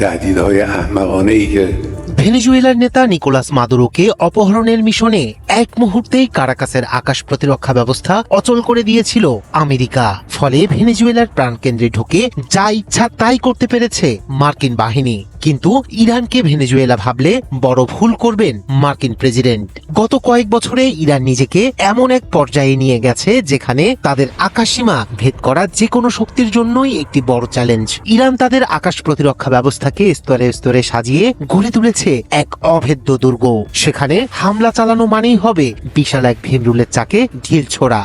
تهدیدهای احمقانه ای که ভেনেজুয়েলার নেতা নিকোলাস মাদুরোকে অপহরণের মিশনে এক মুহূর্তেই কারাকাসের আকাশ প্রতিরক্ষা ব্যবস্থা অচল করে দিয়েছিল আমেরিকা। ফলে ভেনেজুয়েলার প্রাণকেন্দ্রে ঢুকে যা ইচ্ছা তাই করতে পেরেছে মার্কিন বাহিনী। কিন্তু ইরানকে ভেনেজুয়েলা ভাবলে বড় ভুল করবেন মার্কিন প্রেসিডেন্ট। গত কয়েক বছরে ইরান নিজেকে এমন এক পর্যায়ে নিয়ে গেছে যেখানে তাদের আকাশসীমা ভেদ করা যে কোনো শক্তির জন্যই একটি বড় চ্যালেঞ্জ। ইরান তাদের আকাশ প্রতিরক্ষা ব্যবস্থাকে স্তরে স্তরে সাজিয়ে গড়ে তুলেছে এক অভেদ্য দুর্গ। সেখানে হামলা চালানো মানেই হবে। বিশাল এক ভীমরুলের চাকে ঢিল ছোড়া।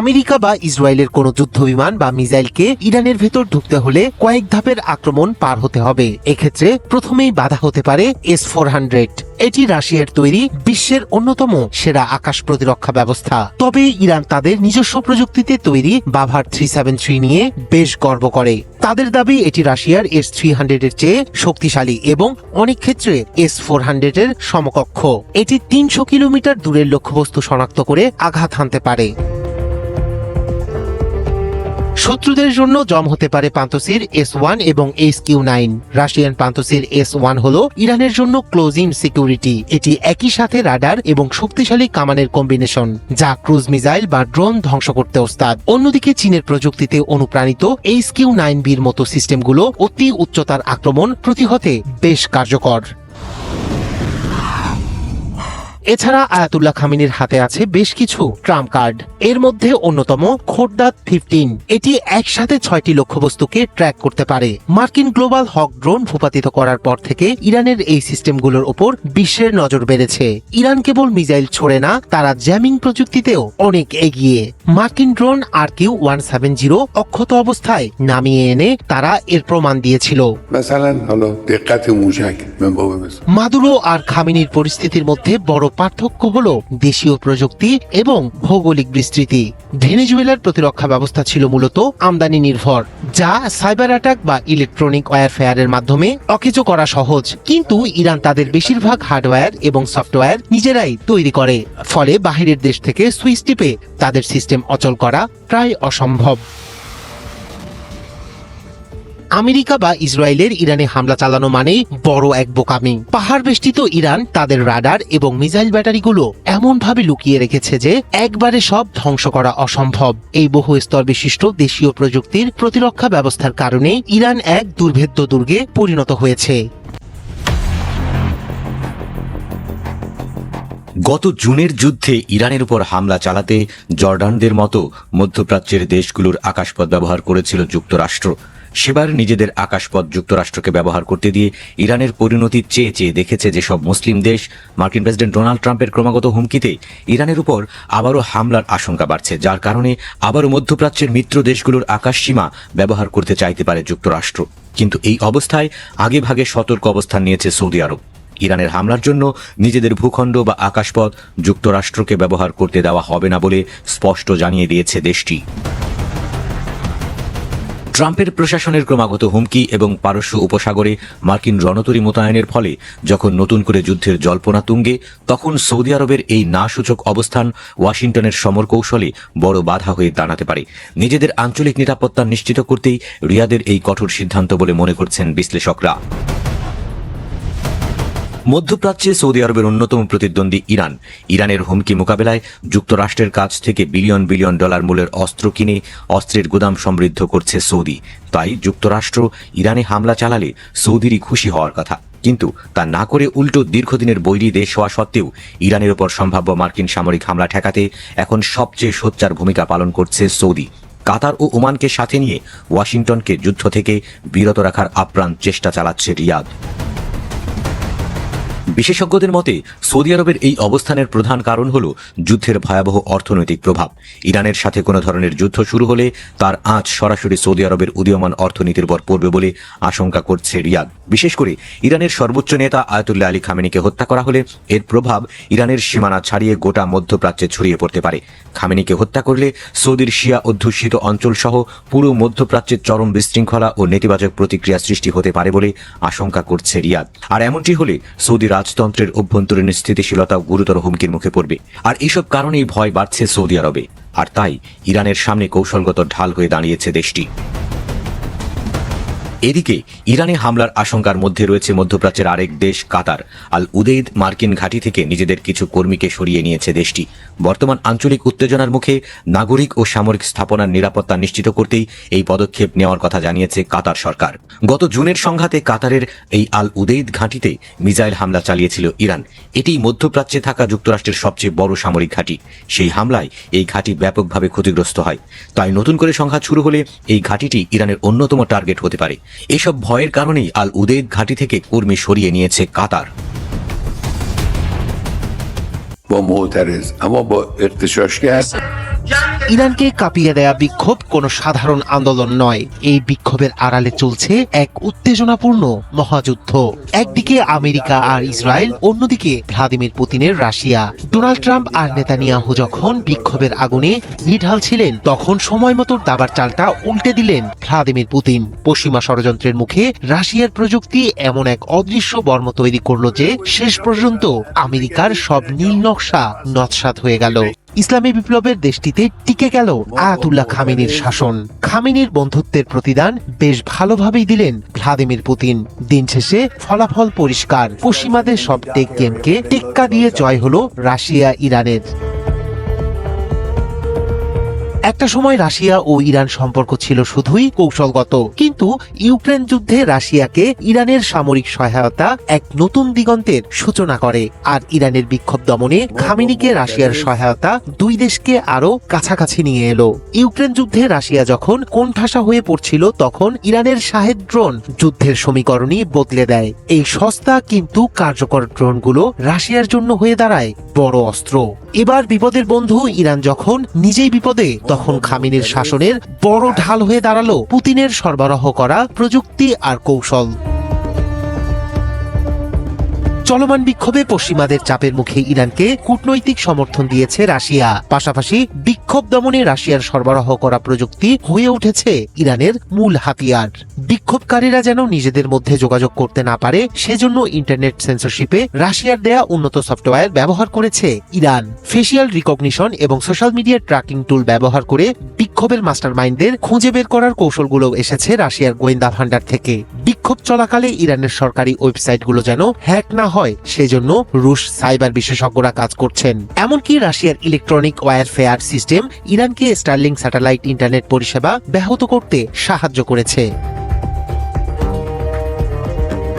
আমেরিকা বা ইসরায়েলের কোন যুদ্ধ বিমান বা মিসাইলকে ইরানের ভেতর ঢুকতে হলে কয়েক ধাপের আক্রমণ পার হতে হবে। এক্ষেত্রে প্রথমেই বাধা হতে পারে এস ফোর হান্ড্রেড এটি রাশিয়ার তৈরি বিশ্বের অন্যতম সেরা আকাশ প্রতিরক্ষা ব্যবস্থা। তবে ইরান তাদের নিজস্ব প্রযুক্তিতে তৈরি বাভার থ্রি সেভেন থ্রি নিয়ে বেশ গর্ব করে। তাদের দাবি, এটি রাশিয়ার এস থ্রি হান্ড্রেড এর চেয়ে শক্তিশালী এবং অনেক ক্ষেত্রে এস ফোর হান্ড্রেড এর সমকক্ষ। এটি তিনশো কিলোমিটার দূরের লক্ষ্যবস্তু শনাক্ত করে আঘাত হানতে পারে। শত্রুদের জন্য জম হতে পারে পান্তসির এস ওয়ান এবং S Q nine Russian Pantsir S one হল ইরানের জন্য ক্লোজিং সিকিউরিটি এটি একই সাথে রাডার এবং শক্তিশালী কামানের কম্বিনেশন যা ক্রুজ মিসাইল বা ড্রোন ধ্বংস করতে ওস্তাদ। অন্যদিকে চীনের প্রযুক্তিতে অনুপ্রাণিত এইচ কিউ নাইন বির মতো সিস্টেমগুলো অতি উচ্চতার আক্রমণ প্রতিহতে বেশ কার্যকর। এছাড়া আয়াতুল্লাহ খামিনের হাতে আছে বেশ কিছু ট্রাম্প কার্ড। এর মধ্যে অন্যতম খোরদাত ফিফটিন এটি একসাথে ছয়টি লক্ষ্যবস্তুকে ট্র্যাক করতে পারে। মার্কিন গ্লোবাল হক ড্রোন ভূপাতিত করার পর থেকে ইরানের এই সিস্টেমগুলোর ওপর বিশ্বের নজর বেড়েছে। ইরান কেবল মিসাইল ছোড়ে না, তারা জ্যামিং প্রযুক্তিতেও অনেক এগিয়ে। মার্কিন drone R Q one seven zero অক্ষত অবস্থায় নামিয়ে এনে তারা এর প্রমাণ দিয়েছিল। মাদুরো আর খামিনির পরিস্থিতির মধ্যে বড় পার্থক্য হল দেশীয় প্রযুক্তি এবং ভৌগোলিক বিস্তৃতি। ভেনেজুয়েলার প্রতিরক্ষা ব্যবস্থা ছিল মূলত আমদানি নির্ভর যা সাইবার অ্যাটাক বা ইলেকট্রনিক ওয়ারফেয়ারের মাধ্যমে অকেজ করা সহজ। কিন্তু ইরান তাদের বেশিরভাগ হার্ডওয়্যার এবং সফটওয়্যার নিজেরাই তৈরি করে ফলে বাহিরের দেশ থেকে সুইচ টিপে তাদের সিস্টেম অচল করা প্রায় অসম্ভব। আমেরিকা বা ইসরায়েলের ইরানে হামলা চালানো মানেই বড় এক বোকামি। পাহাড় বেষ্টিত ইরান তাদের রাডার এবং মিসাইল ব্যাটারিগুলো এমনভাবে লুকিয়ে রেখেছে যে একবারে সব ধ্বংস করা অসম্ভব। এই বহু স্তর বিশিষ্ট দেশীয় প্রযুক্তির প্রতিরক্ষা ব্যবস্থার কারণে ইরান এক দুর্ভেদ্য দুর্গে পরিণত হয়েছে। গত জুনের যুদ্ধে ইরানের উপর হামলা চালাতে জর্ডানদের মতো মধ্যপ্রাচ্যের দেশগুলোর আকাশপথ ব্যবহার করেছিল যুক্তরাষ্ট্র। সেবার নিজেদের আকাশপথ যুক্তরাষ্ট্রকে ব্যবহার করতে দিয়ে ইরানের পরিণতি চেয়ে চেয়ে দেখেছে যেসব মুসলিম দেশ। মার্কিন প্রেসিডেন্ট ডোনাল্ড ট্রাম্পের ক্রমাগত হুমকিতে ইরানের উপর আবারও হামলার আশঙ্কা বাড়ছে, যার কারণে আবারও মধ্যপ্রাচ্যের মিত্র দেশগুলোর আকাশসীমা ব্যবহার করতে চাইতে পারে যুক্তরাষ্ট্র। কিন্তু এই অবস্থায় আগেভাগে সতর্ক অবস্থান নিয়েছে সৌদি আরব। ইরানের হামলার জন্য নিজেদের ভূখণ্ড বা আকাশপথ যুক্তরাষ্ট্রকে ব্যবহার করতে দেওয়া হবে না বলে স্পষ্ট জানিয়ে দিয়েছে দেশটি। ট্রাম্পের প্রশাসনের ক্রমাগত হুমকি এবং পারস্য উপসাগরে মার্কিন রণতরী মোতায়েনের ফলে যখন নতুন করে যুদ্ধের জল্পনা তুঙ্গে, তখন সৌদি আরবের এই নাসূচক অবস্থান ওয়াশিংটনের সমর কৌশলে বড় বাধা হয়ে দাঁড়াতে পারে। নিজেদের আঞ্চলিক নিরাপত্তা নিশ্চিত করতেই রিয়াদের এই কঠোর সিদ্ধান্ত বলে মনে করছেন বিশ্লেষকরা। মধ্যপ্রাচ্যে সৌদি আরবের অন্যতম প্রতিদ্বন্দ্বী ইরান। ইরানের হুমকি মোকাবেলায় যুক্তরাষ্ট্রের কাছ থেকে বিলিয়ন বিলিয়ন ডলার মূল্যের অস্ত্র কিনে অস্ত্রের গুদাম সমৃদ্ধ করছে সৌদি। তাই যুক্তরাষ্ট্র ইরানে হামলা চালালে সৌদিরই খুশি হওয়ার কথা। কিন্তু তা না করে উল্টো দীর্ঘদিনের বৈরী দেশ হওয়া সত্ত্বেও ইরানের ওপর সম্ভাব্য মার্কিন সামরিক হামলা ঠেকাতে এখন সবচেয়ে সোচ্চার ভূমিকা পালন করছে সৌদি। কাতার ও ওমানকে সাথে নিয়ে ওয়াশিংটনকে যুদ্ধ থেকে বিরত রাখার আপ্রাণ চেষ্টা চালাচ্ছে রিয়াদ। বিশেষজ্ঞদের মতে, সৌদি আরবের এই অবস্থানের প্রধান কারণ হল যুদ্ধের ভয়াবহ অর্থনৈতিক প্রভাব। ইরানের সাথে কোনো ধরনের যুদ্ধ শুরু হলে তার আঁচ সরাসরি সৌদি আরবের উদীয়মান অর্থনীতির পর পড়বে বলে আশঙ্কা করছে রিয়াদ। বিশেষ করে ইরানের সর্বোচ্চ নেতা আয়তুল্লাহ আলী খামেনিকে হত্যা করা হলে এর প্রভাব ইরানের সীমানা ছাড়িয়ে গোটা মধ্যপ্রাচ্যে ছড়িয়ে পড়তে পারে। খামেনিকে হত্যা করলে সৌদির শিয়া অধ্যুষিত অঞ্চল সহ পুরো মধ্যপ্রাচ্যের চরম বিশৃঙ্খলা ও নেতিবাচক প্রতিক্রিয়া সৃষ্টি হতে পারে বলে আশঙ্কা করছে রিয়াদ। আর এমনটি হলে সৌদি রাজতন্ত্রের অভ্যন্তরীণ স্থিতিশীলতা গুরুতর হুমকির মুখে পড়বে। আর এসব কারণেই ভয় বাড়ছে সৌদি আরবে। আর তাই ইরানের সামনে কৌশলগত ঢাল হয়ে দাঁড়িয়েছে দেশটি। এদিকে ইরানে হামলার আশঙ্কার মধ্যে রয়েছে মধ্যপ্রাচ্যের আরেক দেশ কাতার। আল উদেইদ মার্কিন ঘাঁটি থেকে নিজেদের কিছু কর্মীকে সরিয়ে নিয়েছে দেশটি। বর্তমান আঞ্চলিক উত্তেজনার মুখে নাগরিক ও সামরিক স্থাপনার নিরাপত্তা নিশ্চিত করতেই এই পদক্ষেপ নেওয়ার কথা জানিয়েছে কাতার সরকার। গত জুনের সংঘাতে কাতারের এই আল উদেইদ ঘাঁটিতে মিসাইল হামলা চালিয়েছিল ইরান। এটি মধ্যপ্রাচ্যে থাকা যুক্তরাষ্ট্রের সবচেয়ে বড় সামরিক ঘাঁটি। সেই হামলায় এই ঘাঁটি ব্যাপকভাবে ক্ষতিগ্রস্ত হয়। তাই নতুন করে সংঘাত শুরু হলে এই ঘাঁটিটি ইরানের অন্যতম টার্গেট হতে পারে। এসব ভয়ের কারণেই আল উদেদ ঘাঁটি থেকে কর্মী সরিয়ে নিয়েছে কাতার با معترض اما با ارتشاشگر ইরানকে কাঁপিয়ে দেয়া বিক্ষোভ কোনো সাধারণ আন্দোলন নয়। এই বিক্ষোভের আড়ালে চলছে এক উত্তেজনাপূর্ণ মহাযুদ্ধ। একদিকে আমেরিকা আর ইসরায়েল, অন্যদিকে ভ্লাদিমির পুতিনের রাশিয়া। ডোনাল্ড ট্রাম্প আর নেতানিয়াহু যখন বিক্ষোভের আগুনে ঘি ঢালছিলেন, তখন সময় মতো দাবার চালটা উল্টে দিলেন ভ্লাদিমির পুতিন। পশ্চিমা ষড়যন্ত্রের মুখে রাশিয়ার প্রযুক্তি এমন এক অদৃশ্য বর্ম তৈরি করল যে, শেষ পর্যন্ত আমেরিকার সব নীল নকশা নৎসাত হয়ে গেল। ইসলামী বিপ্লবের দেশটিতে টিকে গেল আয়াতুল্লাহ খামিনির শাসন। খামিনির বন্ধুত্বের প্রতিদান বেশ ভালোভাবেই দিলেন ভ্লাদিমির পুতিন। দিন শেষে ফলাফল পরিষ্কার। পশ্চিমাদের সব টেক গেমকে টেক্কা দিয়ে জয় হলো রাশিয়া ইরানের একটা সময় রাশিয়া ও ইরান সম্পর্ক ছিল শুধুই কৌশলগত। কিন্তু ইউক্রেন যুদ্ধে রাশিয়াকে ইরানের সামরিক সহায়তা এক নতুন দিগন্তের সূচনা করে, আর ইরানের বিক্ষোভ দমনে খামিনিকে রাশিয়ার সহায়তা দুই দেশকে আরও কাছাকাছি নিয়ে এলো। ইউক্রেন যুদ্ধে রাশিয়া যখন কোণঠাসা হয়ে পড়ছিল, তখন ইরানের শাহেদ ড্রোন যুদ্ধের সমীকরণই বদলে দেয়। এই সস্তা কিন্তু কার্যকর ড্রোনগুলো রাশিয়ার জন্য হয়ে দাঁড়ায় বড় অস্ত্র। এবার বিপদের বন্ধু ইরান যখন নিজেই বিপদে, তখন খামিনের শাসনের বড় ঢাল হয়ে দাঁড়াল পুতিনের সরবরাহ করা প্রযুক্তি আর কৌশল। চলমান বিক্ষোভে পশ্চিমাদের চাপের মুখে ইরানকে কূটনৈতিক সমর্থন দিয়েছে রাশিয়া। পাশাপাশি বিক্ষোভ দমনে রাশিয়ার সরবরাহ করা প্রযুক্তি হয়ে উঠেছে ইরানের মূল হাতিয়ার। বিক্ষোভকারীরা যেন নিজেদের মধ্যে যোগাযোগ করতে না পারে, সেজন্য ইন্টারনেট সেন্সরশিপে রাশিয়ার দেয়া উন্নত সফটওয়্যার ব্যবহার করেছে ইরান। ফেসিয়াল রিকগনিশন এবং সোশ্যাল মিডিয়া ট্র্যাকিং টুল ব্যবহার করে বিক্ষোভের মাস্টার মাইন্ডদের খুঁজে বের করার কৌশলগুলো এসেছে রাশিয়ার গোয়েন্দা ভান্ডার থেকে। বিক্ষোভ চলাকালে ইরানের সরকারি ওয়েবসাইটগুলো যেন হ্যাক না হয়, সেজন্য রুশ সাইবার বিশেষজ্ঞরা কাজ করছেন। এমনকি রাশিয়ার ইলেকট্রনিক ওয়্যারফেয়ার সিস্টেম ইরানকে স্টার্লিং স্যাটেলাইট ইন্টারনেট পরিষেবা ব্যাহত করতে সাহায্য করেছে।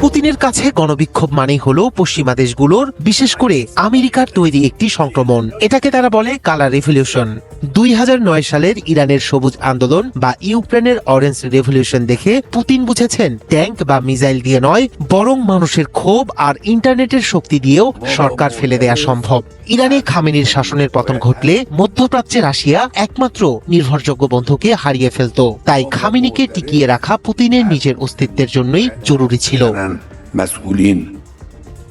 পুতিনের কাছে গণবিক্ষোভ মানেই হলো পশ্চিমা দেশগুলোর, বিশেষ করে আমেরিকার তৈরি একটি সংক্রমণ। এটাকে তারা বলে কালার রেভলিউশন। দুই হাজার নয় সালের ইরানের সবুজ আন্দোলন বা ইউক্রেনের অরেঞ্জ রেভলিউশন দেখে পুতিন বুঝেছেন, ট্যাঙ্ক বা মিসাইল দিয়ে নয়, বরং মানুষের ক্ষোভ আর ইন্টারনেটের শক্তি দিয়েও সরকার ফেলে দেয়া সম্ভব। ইরানে খামেনির শাসনের পতন ঘটলে মধ্যপ্রাচ্যে রাশিয়া একমাত্র নির্ভরযোগ্য বন্ধুকে হারিয়ে ফেলত। তাই খামেনিকে টিকিয়ে রাখা পুতিনের নিজের অস্তিত্বের জন্যই জরুরি ছিল। مسئولین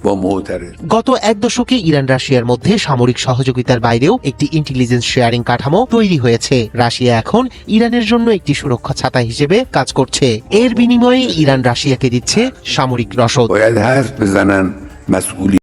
با معترض গত এক দশকে ইরান রাশিয়ার মধ্যে সামরিক সহযোগিতার বাইরেও একটি ইন্টেলিজেন্স শেয়ারিং কাঠামো তৈরি হয়েছে রাশিয়া এখন ইরানের জন্য একটি সুরক্ষা ছাতা হিসেবে কাজ করছে এর বিনিময়ে ইরান রাশিয়াকে দিচ্ছে সামরিক রসদ باید حرف بزنن مسئولین